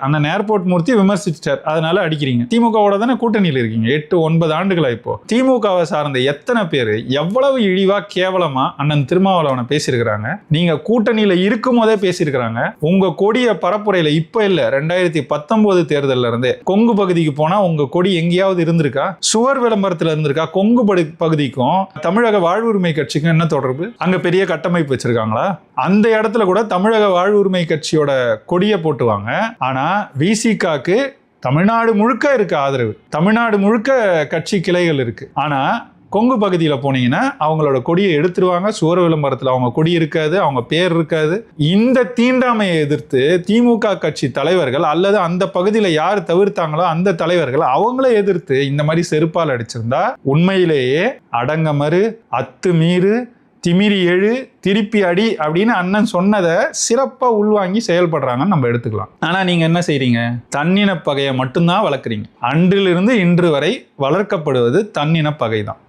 அண்ணன் ஏர்போர்ட் மூர்த்தி விமர்சிச்சிட்டார். அதனால அடிக்கிறீங்க. திமுகவோட தானே கூட்டணியில் இருக்கீங்க. எட்டு ஒன்பது ஆண்டுகளா இப்போ. திமுகவை சார்ந்த எத்தனை பேர் எவ்வளவு இழிவா கேவலமா அண்ணன் திருமாவளவனை பேசியிருக்கிறாங்க? நீங்க கூட்டணியில இருக்கும் போதே பேசியிருக்கிறாங்க. உங்க கொடிய பரப்புரையில இப்ப இல்ல ரெண்டாயிரத்தி பத்தொன்பது தேர்தல்ல இருந்தே. கொங்கு பகுதிக்கு போனா உங்க கொடி எங்கேயாவது இருந்திருக்கா? சுவர் விளம்பரத்துல இருந்திருக்கா? கொங்கு பகுதிக்கும் தமிழக வாழ்வுரிமை கட்சிக்கும் என்ன தொடர்பு? அங்க பெரிய கட்டமைப்பு வச்சிருக்காங்களா? அந்த இடத்துல கூட தமிழக வாழ்வுரிமை கட்சியோட கொடியை போட்டுவாங்க. ஆனா விசிகாக்கு தமிழ்நாடு முழுக்க இருக்குது ஆதரவு. தமிழ்நாடு முழுக்க கட்சி கிளைகள் இருக்குது ஆனால் கொங்கு பகுதியில் போனீங்கன்னா அவங்களோட கொடியை எடுத்துருவாங்க. சுவர் விளம்பரத்தில் அவங்க கொடி இருக்காது அவங்க பேர் இருக்காது. இந்த தீண்டாமையை எதிர்த்து திமுக கட்சி தலைவர்கள் அல்லது அந்த பகுதியில் யார் தவிர்த்தாங்களோ அந்த தலைவர்கள் அவங்கள எதிர்த்து இந்த மாதிரி செருப்பால் அடிச்சிருந்தா உண்மையிலேயே அடங்கமறு அத்துமீறு திமிரி எழு திருப்பி அடி அப்படின்னு அண்ணன் சொன்னதை சிறப்பாக உள்வாங்கி செயல்படுறாங்கன்னு நம்ம எடுத்துக்கலாம். ஆனால் நீங்கள் என்ன செய்கிறீங்க தன்னின பகையை மட்டும்தான் வளர்க்குறீங்க. அன்றிலிருந்து இன்று வரை வளர்க்கப்படுவது தன்னின பகை தான்